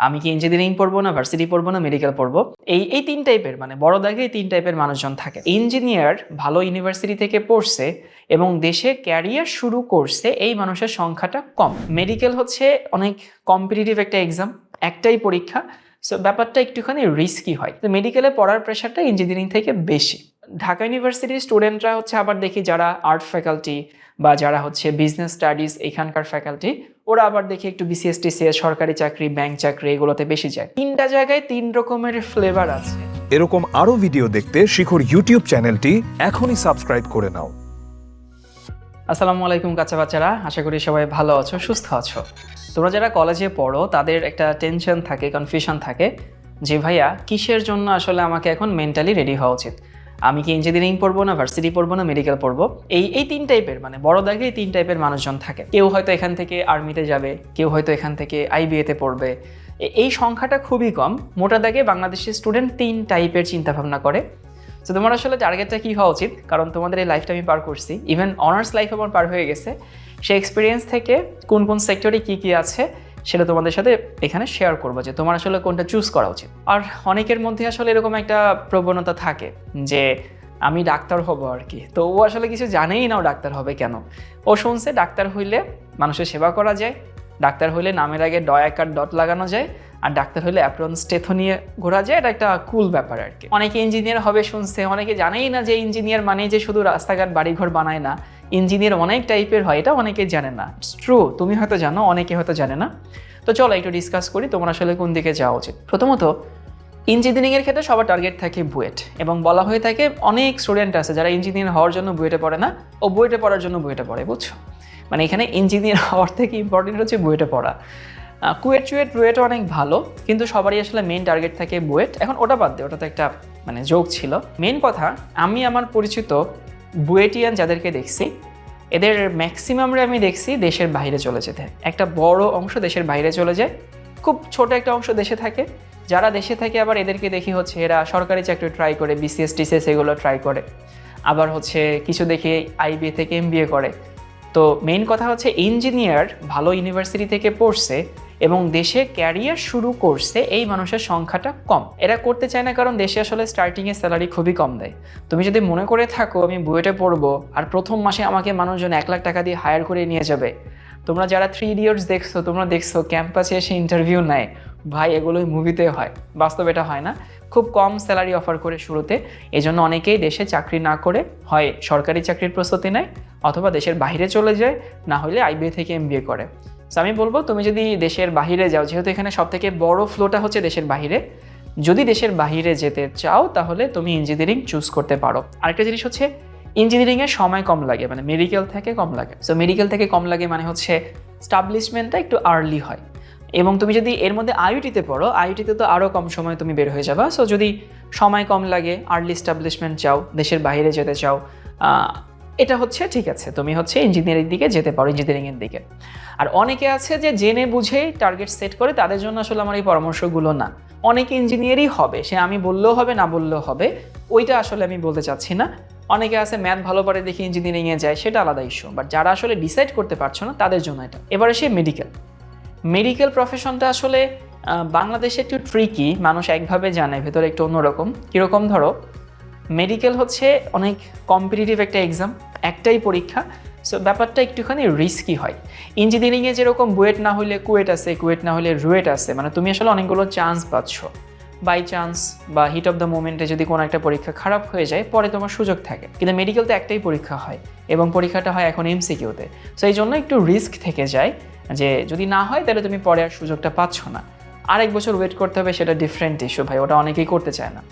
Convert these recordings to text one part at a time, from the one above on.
আমি কি ইঞ্জিনিয়ারিং পড়ব না ভার্সিটি পড়ব না মেডিকেল পড়ব? এই এই তিন টাইপের মানে বড় দাগে এই তিন টাইপের মানুষজন থাকে। ইঞ্জিনিয়ার ভালো ইউনিভার্সিটি থেকে পড়ছে এবং দেশে ক্যারিয়ার শুরু করছে এই মানুষের সংখ্যাটা কম। মেডিকেল হচ্ছে অনেক কম্পিটিটিভ একটা এক্সাম একটাই পরীক্ষা সো ব্যাপারটা একটুখানি রিস্কি হয়। তো মেডিকেলে পড়ার প্রেশারটা ইঞ্জিনিয়ারিং থেকে বেশি। ঢাকা ইউনিভার্সিটির স্টুডেন্টরা হচ্ছে আবার দেখি যারা আর্ট ফ্যাকাল্টি বা যারা হচ্ছে বিজনেস স্টাডিজ এখানকার ফ্যাকাল্টি ওরা আবার দেখি একটু বিসিএস টিসিএস সরকারি চাকরি ব্যাংক চাকরি এগুলোতে বেশি যায়। তিনটা জায়গায় তিন রকমের ফ্লেভার আছে। এরকম আরও ভিডিও দেখতে শিখর ইউটিউব চ্যানেলটি এখনই সাবস্ক্রাইব করে নাও। আসসালামু আলাইকুম কাঁচা বাচ্চারা আশা করি সবাই ভালো আছো সুস্থ আছো। তোমরা যারা কলেজে পড়ো তাদের একটা টেনশন থাকে কনফিউশন থাকে যে ভাইয়া কিসের জন্য আসলে আমাকে এখন মেন্টালি রেডি হওয়া উচিত? আমি কি ইঞ্জিনিয়ারিং পড়ব না ভার্সিটি পড়ব না মেডিকেল পড়ব? এই এই তিন টাইপের মানে বড় দাগে এই তিন টাইপের মানুষজন থাকে। কেউ হয়তো এখান থেকে আর্মিতে যাবে, কেউ হয়তো এখান থেকে আইবিএতে পড়বে। এই সংখ্যাটা খুবই কম। মোটা দাগে বাংলাদেশের স্টুডেন্ট তিন টাইপের চিন্তাভাবনা করে। তো তোমার আসলে টার্গেটটা কী হওয়া উচিত? কারণ তোমাদের এই লাইফটা আমি পার করছি। ইভেন অনার্স লাইফ আমার পার হয়ে গেছে। সেই এক্সপিরিয়েন্স থেকে কোন কোন সেক্টরে কী কী আছে? সেটা তোমাদের সাথে এখানে শেয়ার করব যে তোমার আসলে কোনটা চুজ করা উচিত। আর অনেকের মধ্যে আসলে এরকম একটা প্রবণতা থাকে যে আমি ডাক্তার হব আর কি। তো ও আসলে কিছু জানেই না ও ডাক্তার হবে কেন। ও শুনছে ডাক্তার হইলে মানুষের সেবা করা যায়, ডাক্তার হইলে নামের আগে ডয়াকার ডট লাগানো যায়, আর ডাক্তার হলে অ্যাপ্রন স্টেথো নিয়ে ঘোরা যায়, এটা একটা কুল ব্যাপার আর কি। অনেকে ইঞ্জিনিয়ার হবে শুনছে, অনেকে জানেই না যে ইঞ্জিনিয়ার মানে যে শুধু রাস্তাঘাট, বাড়িঘর বানায় না। ইঞ্জিনিয়ার অনেক টাইপের হয়, এটা অনেকে জানে না। ট্রু তুমি হয়তো জানো, অনেকে হয়তো জানে না। তো চলো একটু ডিসকাস করি, তোমার আসলে কোন দিকে যাওয়া উচিত। প্রথমত ইঞ্জিনিয়ারিংয়ের ক্ষেত্রে সবার টার্গেট থাকে বুয়েট, এবং বলা হয়ে থাকে অনেক স্টুডেন্ট আছে যারা ইঞ্জিনিয়ার হওয়ার জন্য বুয়েটে পড়ে না, ও বুয়েটে পড়ার জন্য বুয়েটে পড়ে, বুঝছ? মানে এখানে ইঞ্জিনিয়ার হওয়ার থেকে ইম্পর্টেন্ট হচ্ছে বুয়েটে পড়া। কুয়েট চুয়েট রুয়েটও অনেক ভালো, কিন্তু সবারই আসলে মেন টার্গেট থাকে বুয়েট। এখন ওটা বাদ দে ওটা তো একটা মানে যোগ ছিল। মেন কথা, আমি আমার পরিচিত বুয়েটিয়ান যাদেরকে দেখছি, এদের ম্যাক্সিমামরে আমি দেখছি দেশের বাইরে চলে যেতে। একটা বড় অংশ দেশের বাইরে চলে যায়, খুব ছোট একটা অংশ দেশে থাকে। যারা দেশে থাকে আবার এদেরকে দেখি হচ্ছে এরা সরকারি চাকরি ট্রাই করে বিসিএস টিসিএস এগুলো ট্রাই করে। আবার হচ্ছে কিছু দেখি আইবিএ থেকে এমবিএ করে। তো মেইন কথা হচ্ছে ইঞ্জিনিয়ার ভালো ইউনিভার্সিটি থেকে পড়ছে এবং দেশে ক্যারিয়ার শুরু করছে, এই মানুষের সংখ্যাটা কম। এরা করতে চায় না কারণ দেশে আসলে স্টার্টিংয়ে স্যালারি খুবই কম দেয়। তুমি যদি মনে করে থাকো, আমি বুয়েটে পড়ব আর প্রথম মাসে আমাকে মানুষজন এক লাখ টাকা দিয়ে হায়ার করে নিয়ে যাবে। তোমরা যারা থ্রি ইডিয়টস দেখছ, তোমরা দেখছ ক্যাম্পাসে এসে ইন্টারভিউ নেয়। ভাই এগুলোই মুভিতে হয়। বাস্তবে এটা হয় না। খুব কম স্যালারি অফার করে শুরুতে। এজন্য অনেকেই দেশে চাকরি না করে হয় সরকারি চাকরির প্রস্তুতি নেয় অথবা দেশের বাইরে চলে যায়, না হলে আইবিএ থেকে এমবিএ করে। তো আমি বলব, তুমি যদি দেশের বাহিরে যাও, যেহেতু এখানে সব থেকে বড় ফ্লোটা হচ্ছে দেশের বাইরে যদি দেশের বাহিরে যেতে চাও, তাহলে তুমি ইঞ্জিনিয়ারিং চুজ করতে পারো। আরেকটা জিনিস হচ্ছে ইঞ্জিনিয়ারিংয়ের সময় কম লাগে মানে মেডিকেল থেকে কম লাগে। সো মেডিকেল থেকে কম লাগে মানে হচ্ছে স্টাবলিশমেন্টটা একটু আর্লি হয়। এবং তুমি যদি এর মধ্যে আইউটিতে পড়ো আইউটিতে তো আরও কম সময় তুমি বের হয়ে যাবা। সো যদি সময় কম লাগে আর্লি স্টাবলিশমেন্ট চাও, দেশের বাইরে যেতে চাও এটা হচ্ছে, ঠিক আছে, তুমি হচ্ছে ইঞ্জিনিয়ারিং দিকে যেতে পারো ইঞ্জিনিয়ারিংয়ের দিকে। আর অনেকে আছে যে জেনে বুঝেই টার্গেট সেট করে, তাদের জন্য আসলে আমার এই পরামর্শগুলো না। অনেকে ইঞ্জিনিয়ারই হবে, সে আমি বললেও হবে, না বললেও হবে, ওইটা আসলে আমি বলতে চাচ্ছি না। অনেকে আছে ম্যাথ ভালো পারে দেখে ইঞ্জিনিয়ারিংয়ে যায়, সেটা আলাদা ইস্যু বাট যারা আসলে ডিসাইড করতে পারছ না, তাদের জন্য এটা। এবারে সে মেডিকেল মেডিকেল প্রফেশনটা আসলে বাংলাদেশে একটু ট্রিকি মানুষ একভাবে জানে, ভেতরে একটু অন্যরকম। কীরকম ধরো মেডিকেল হচ্ছে অনেক কম্পিটিটিভ একটা এক্সাম একটাই পরীক্ষা। সো ব্যাপারটা একটুখানি রিস্কি হয়। ইঞ্জিনিয়ারিংয়ে যেরকম বুয়েট না হলে কুয়েট আছে, কুয়েট না হলে রুয়েট আছে মানে তুমি আসলে অনেকগুলো চান্স পাচ্ছ। বাই চান্স বা হিট অফ দ্য মোমেন্টে যদি কোনো একটা পরীক্ষা খারাপ হয়ে যায়, পরে তোমার সুযোগ থাকে। কিন্তু মেডিকেল তো একটাই পরীক্ষা হয়, এবং পরীক্ষাটা হয় এখন এমসিকিউতে সো এই জন্য একটু রিস্ক থেকে যায় যে যদি না হয়, তাহলে তুমি পরে আর সুযোগটা পাচ্ছ না। আরেক বছর ওয়েট করতে হবে, সেটা ডিফারেন্ট ইস্যু ভাই, ওটা অনেকেই করতে চায় না।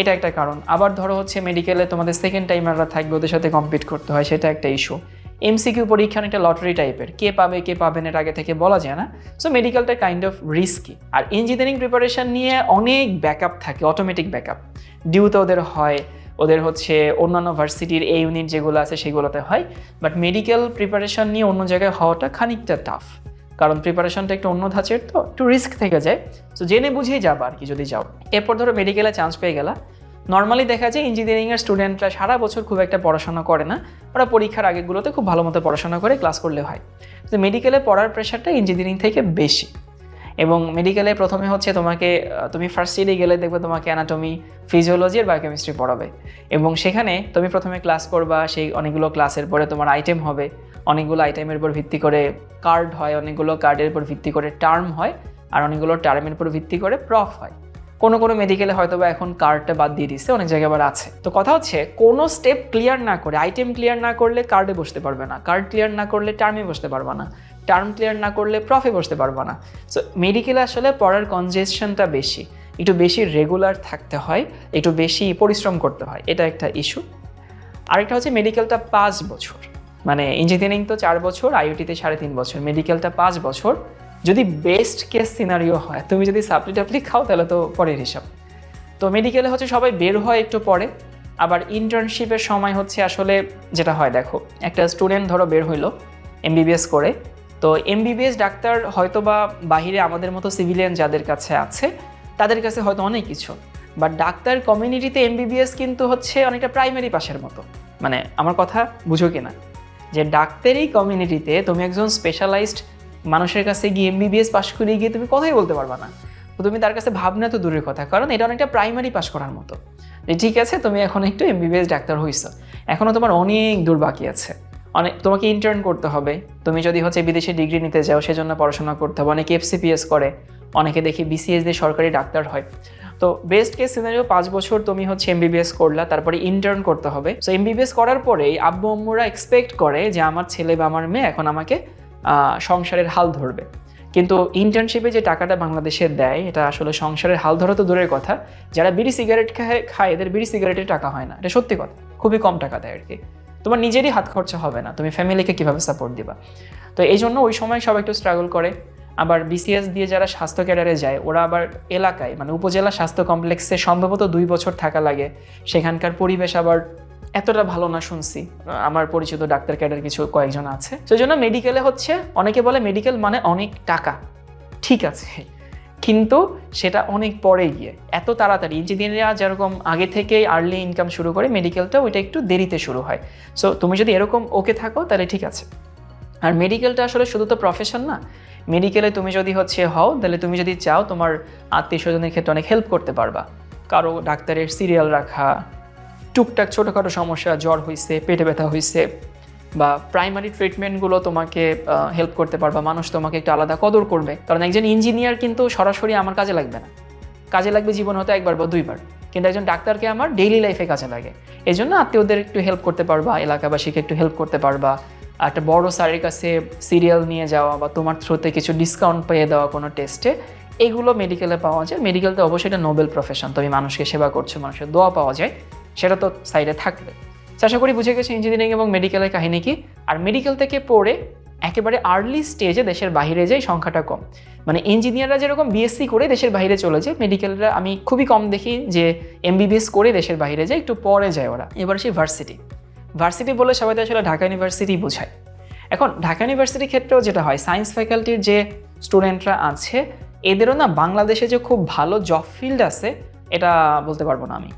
এটা একটা কারণ। আবার ধরো হচ্ছে মেডিকেলে তোমাদের সেকেন্ড টাইমাররা থাকবে, ওদের সাথে কম্পিট করতে হয়, সেটা একটা ইস্যু এমসিকিউ পরীক্ষা অনেকটা লটারি টাইপের কে পাবে কে পাবে না এর আগে থেকে বলা যায় না। সো মেডিকেলটা কাইন্ড অফ রিস্কি আর ইঞ্জিনিয়ারিং প্রিপারেশন নিয়ে অনেক ব্যাকআপ থাকে অটোমেটিক ব্যাকআপ ডিউতে ওদের হয়, ওদের হচ্ছে অন্যান্য ভার্সিটির এই ইউনিট যেগুলো আছে, সেগুলোতে হয়। বাট মেডিকেল প্রিপারেশন নিয়ে অন্য জায়গায় হওয়াটা খানিকটা টাফ কারণ প্রিপারেশনটা একটু অন্য ধাঁচের, তো একটু রিস্ক থেকে যায়। সো জেনে বুঝেই যাব আর কি যদি যাও। এরপর ধরো মেডিকেলে চান্স পেয়ে গেলা। নর্মালি দেখা যায় ইঞ্জিনিয়ারিংয়ের স্টুডেন্টরা সারা বছর খুব একটা পড়াশোনা করে না। ওরা পরীক্ষার আগেগুলোতে খুব ভালো মতো পড়াশোনা করে ক্লাস করলে হয়। তো মেডিকেলে পড়ার প্রেশারটা ইঞ্জিনিয়ারিং থেকে বেশি। এবং মেডিকেলে প্রথমে হচ্ছে তোমাকে তুমি ফার্স্ট ইয়ারে গেলে দেখবে তোমাকে অ্যানাটমি ফিজিওলজি আর বায়োকেমিস্ট্রি পড়াবে। এবং সেখানে তুমি প্রথমে ক্লাস করবা, সেই অনেকগুলো ক্লাসের পরে তোমার আইটেম হবে। অনেকগুলো আইটেমের উপর ভিত্তি করে কার্ড হয়, অনেকগুলো কার্ডের উপর ভিত্তি করে টার্ম হয়, আর অনেকগুলো টার্মের উপর ভিত্তি করে প্রফ হয়। কোনো কোনো মেডিকেলে হয়তো বা এখন কার্ডটা বাদ দিয়ে দিচ্ছে অনেক জায়গায় আবার আছে। তো কথা হচ্ছে, কোনো স্টেপ ক্লিয়ার না করে আইটেম ক্লিয়ার না করলে কার্ডে বসতে পারবে না কার্ড ক্লিয়ার না করলে টার্মে বসতে পারবে না টার্ম ক্লিয়ার না করলে প্রফে বসতে পারবে না। সো মেডিকেলে আসলে পড়ার কনজেশনটা বেশি, একটু বেশি রেগুলার থাকতে হয়, একটু বেশি পরিশ্রম করতে হয়, এটা একটা ইস্যু আরেকটা হচ্ছে মেডিকেলটা পাঁচ বছর। মানে ইঞ্জিনিয়ারিং তো চার বছর আইওটিতে সাড়ে তিন বছর মেডিকেলটা পাঁচ বছর। যদি বেস্ট কেস সিনারিও হয়, তুমি যদি সাপ্লি টাপলি খাও, তাহলে তো পরের হিসাব। তো মেডিকেলে হচ্ছে সবাই বের হয় একটু পরে, আবার ইন্টার্নশিপের সময় হচ্ছে আসলে যেটা হয়, দেখো, একটা স্টুডেন্ট ধরো বের হইল এমবিবিএস করে। তো এমবিবিএস ডাক্তার হয়তো বা বাহিরে আমাদের মতো সিভিলিয়ান যাদের কাছে আছে, তাদের কাছে হয়তো অনেক কিছু। বাট ডাক্তার কমিউনিটিতে এমবিবিএস কিন্তু হচ্ছে অনেকটা প্রাইমারি পাশের মতো। মানে আমার কথা বুঝো কিনা? যে ডাক্তারি কমিউনিটিতে তুমি একজন স্পেশালাইজড মানুষের কাছে গিয়ে এমবিবিএস পাশ করে গিয়ে তুমি কথাই বলতে পারবা না। তো তুমি তার কাছে ভাবনা তো দূরের কথা, কারণ এটা অনেকটা প্রাইমারি পাশ করার মতো। যে ঠিক আছে, তুমি এখন একটু এমবিবিএস ডাক্তার হইছো এখনও তোমার অনেক দূর বাকি আছে। অনেক, তোমাকে ইন্টার্ন করতে হবে। তুমি যদি হচ্ছে বিদেশে ডিগ্রি নিতে যাও, সেজন্য পড়াশোনা করতে হবে। অনেকে এফসিপিএস করে, অনেকে দেখি বিসিএস দিয়ে সরকারি ডাক্তার হয়। তো বেস্ট কেস সিনারিও পাঁচ বছর তুমি হচ্ছে এমবিবিএস করলা, তারপরে ইন্টার্ন করতে হবে। সো এমবিবিএস করার পরেই আব্বু আম্মুরা এক্সপেক্ট করে যে আমার ছেলে বা আমার মেয়ে এখন আমাকে সংসারের হাল ধরবে। কিন্তু ইন্টার্নশিপে যে টাকাটা বাংলাদেশে দেয়, এটা আসলে সংসারের হাল ধরা তো দূরের কথা। যারা বিড়ি সিগারেট খায় খায়, এদের বিড়ি সিগারেটের টাকা হয় না। এটা সত্যি কথা। খুবই কম টাকা দেয় আর কি তোমার নিজেরই হাত খরচা হবে না। তুমি ফ্যামিলিকে কীভাবে সাপোর্ট দিবা? তো এই জন্য ওই সময় সবাই একটু স্ট্রাগল করে। আবার বিসিএস দিয়ে যারা স্বাস্থ্য ক্যাডারে যায়, ওরা আবার এলাকায় মানে উপজেলা স্বাস্থ্য কমপ্লেক্সে সম্ভবত দুই বছর থাকা লাগে। সেখানকার পরিবেশ আবার এতটা ভালো না শুনছি। আমার পরিচিত ডাক্তার ক্যাডার কিছু কয়েকজন আছে। সেই জন্য মেডিকেলে হচ্ছে, অনেকে বলে মেডিকেল মানে অনেক টাকা। ঠিক আছে। কিন্তু সেটা অনেক পরে গিয়ে, এত তাড়াতাড়ি। ইঞ্জিনিয়াররা যেরকম আগে থেকেই আর্লি ইনকাম শুরু করে মেডিকেলটা ওইটা একটু দেরিতে শুরু হয়। সো তুমি যদি এরকম ওকে থাকো, তাহলে ঠিক আছে। আর মেডিকেলটা আসলে শুধু তো প্রফেশন না মেডিকেলে তুমি যদি হচ্ছে হও, তাহলে তুমি যদি চাও তোমার আত্মীয় স্বজনের ক্ষেত্রে অনেক হেল্প করতে পারবা। কারও ডাক্তারের সিরিয়াল রাখা, টুকটাক ছোটোখাটো সমস্যা, জ্বর হয়েছে পেটে ব্যথা হয়েছে বা প্রাইমারি ট্রিটমেন্টগুলো তোমাকে হেল্প করতে পারবা, মানুষ তোমাকে একটু আলাদা কদর করবে। কারণ একজন ইঞ্জিনিয়ার কিন্তু সরাসরি আমার কাজে লাগবে না। কাজে লাগবে জীবন হতে একবার বা দুইবার, কিন্তু একজন ডাক্তারকে আমার ডেইলি লাইফে কাজে লাগে। এই জন্য আত্মীয়দের একটু হেল্প করতে পারবা, এলাকাবাসীকে একটু হেল্প করতে পারবা একটা বড় স্যারের কাছে সিরিয়াল নিয়ে যাওয়া বা তোমার থ্রুতে কিছু ডিসকাউন্ট পেয়ে দেওয়া কোনো টেস্টে এগুলো মেডিকেলে পাওয়া যায়। মেডিকেলতে অবশ্যই এটা নোবেল প্রফেশন তুমি মানুষকে সেবা করছ, মানুষের দোয়া পাওয়া যায়, সেটা তো সাইডে থাকবে। আশা করি বুঝে গেছে ইঞ্জিনিয়ারিং এবং মেডিকেলের কাহিনী কি? আর মেডিকেল থেকে পড়ে একেবারে আর্লি স্টেজে দেশের বাইরে যায় সংখ্যাটা কম মানে ইঞ্জিনিয়াররা যেরকম বিএসসি করে দেশের বাইরে চলে যায় মেডিকেলরা আমি খুবই কম দেখি যে এমবিবিএস করে দেশের বাইরে যায়, একটু পরে যায় ওরা। এবার সেই ভার্সিটি ভার্সিটি বলে সবাই তো আসলে ঢাকা ইউনিভার্সিটি বোঝায়। এখন ঢাকা ইউনিভার্সিটির ক্ষেত্রেও যেটা হয় সায়েন্স ফ্যাকাল্টির যে স্টুডেন্টরা আছে, এদেরও না বাংলাদেশে যে খুব ভালো জব ফিল্ড আছে, এটা বলতে পারব না আমি।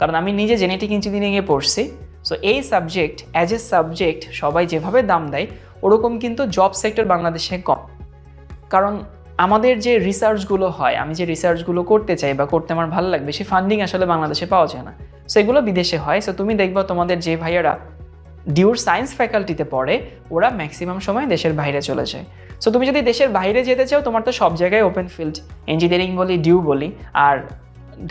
কারণ আমি নিজে জেনেটিক ইঞ্জিনিয়ারিংয়ে পড়ছি সো এই সাবজেক্ট অ্যাজ এ সাবজেক্ট সবাই যেভাবে দাম দেয়, ওরকম কিন্তু জব সেক্টর বাংলাদেশে কম। কারণ আমাদের যে রিসার্চগুলো হয়, আমি যে রিসার্চগুলো করতে চাই বা করতে আমার ভালো লাগবে সেই ফান্ডিং আসলে বাংলাদেশে পাওয়া যায় না। সো এগুলো বিদেশে হয়। সো তুমি দেখবা তোমাদের যে ভাইয়ারা ডিউর সায়েন্স ফ্যাকাল্টিতে পড়ে, ওরা ম্যাক্সিমাম সময় দেশের বাইরে চলে যায়। সো তুমি যদি দেশের বাইরে যেতে চাও, তোমার তো সব জায়গায় ওপেন ফিল্ড ইঞ্জিনিয়ারিং বলি ডিউ বলি। আর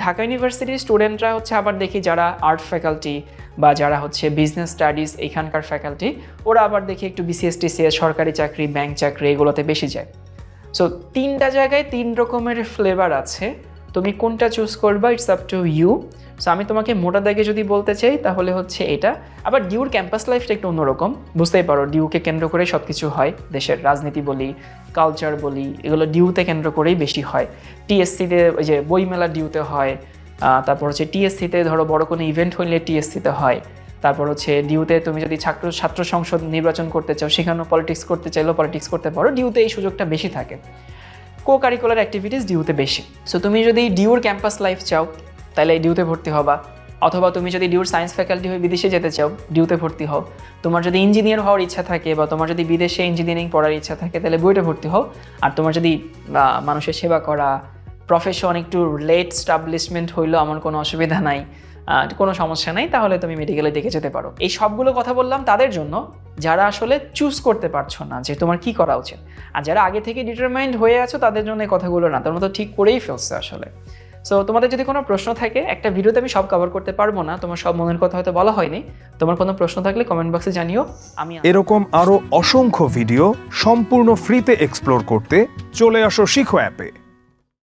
ঢাকা ইউনিভার্সিটির স্টুডেন্টরা হচ্ছে আবার দেখি যারা আর্ট ফ্যাকাল্টি বা যারা হচ্ছে বিজনেস স্টাডিজ এখানকার ফ্যাকাল্টি ওরা আবার দেখি একটু বিসিএস টিসিএস সরকারি চাকরি ব্যাংক চাকরি, এগুলোতে বেশি যায়। সো তিনটা জায়গায় তিন রকমের ফ্লেভার আছে। তুমি কোনটা চুজ করবা it's up to you so আমি তোমাকে মোটা দাগে যদি বলতে চাই, তাহলে হচ্ছে এটা। আবার ডিউর ক্যাম্পাস লাইফটা একটু অন্যরকম। বুঝতেই পারো ডিউকে কেন্দ্র করে সব কিছু হয়। দেশের রাজনীতি বলি কালচার বলি, এগুলো ডিউতে কেন্দ্র করেই বেশি হয়। টিএসসিতে ওই যে বইমেলা ডিউতে হয়। তারপর হচ্ছে টিএসসিতে ধরো বড় কোনো ইভেন্ট হইলে টিএসসিতে হয়। তারপর হচ্ছে ডিউতে তুমি যদি ছাত্র ছাত্র সংসদ নির্বাচন করতে চাও, সেখানেও পলিটিক্স করতে চাইলেও পলিটিক্স করতে পারো। ডিউতে এই সুযোগটা বেশি থাকে। কো কারিকুলার অ্যাক্টিভিটিস ডিউতে বেশি। সো তুমি যদি ডিউর ক্যাম্পাস লাইফ চাও, তাহলে ডিউতে ভর্তি হবা। অথবা তুমি যদি ডিউর সায়েন্স ফ্যাকাল্টি হয়ে বিদেশে যেতে চাও ডিউতে ভর্তি হও। তোমার যদি ইঞ্জিনিয়ার হওয়ার ইচ্ছা থাকে বা তোমার যদি বিদেশে ইঞ্জিনিয়ারিং পড়ার ইচ্ছা থাকে, তাহলে বুয়েটে ভর্তি হও। আর তোমার যদি মানুষের সেবা করা প্রফেশন একটু লেট স্টাবলিশমেন্ট হইলেও আমার কোনো অসুবিধা নাই। কোনো সমস্যা নাই, তাহলে তুমি মেডিকেলে দেখে যেতে পারো। এই সবগুলো কথা বললাম তাদের জন্য, যারা আসলে চুজ করতে পারছ না যে তোমার কি করা উচিত। আর যারা আগে থেকে ডিটারমাইন্ড হয়ে আছো, তাদের জন্য এই কথাগুলো না তোমরা তো ঠিক করেই ফেলছে আসলে। সো তোমাদের যদি কোনো প্রশ্ন থাকে, একটা ভিডিওতে আমি সব কভার করতে পারব না, তোমার সব মনের কথা হয়তো বলা হয়নি। তোমার কোনো প্রশ্ন থাকলে কমেন্ট বক্সে জানিও, আমি এরকম আরও অসংখ্য ভিডিও সম্পূর্ণ ফ্রিতে এক্সপ্লোর করতে চলে আসো শিখো অ্যাপে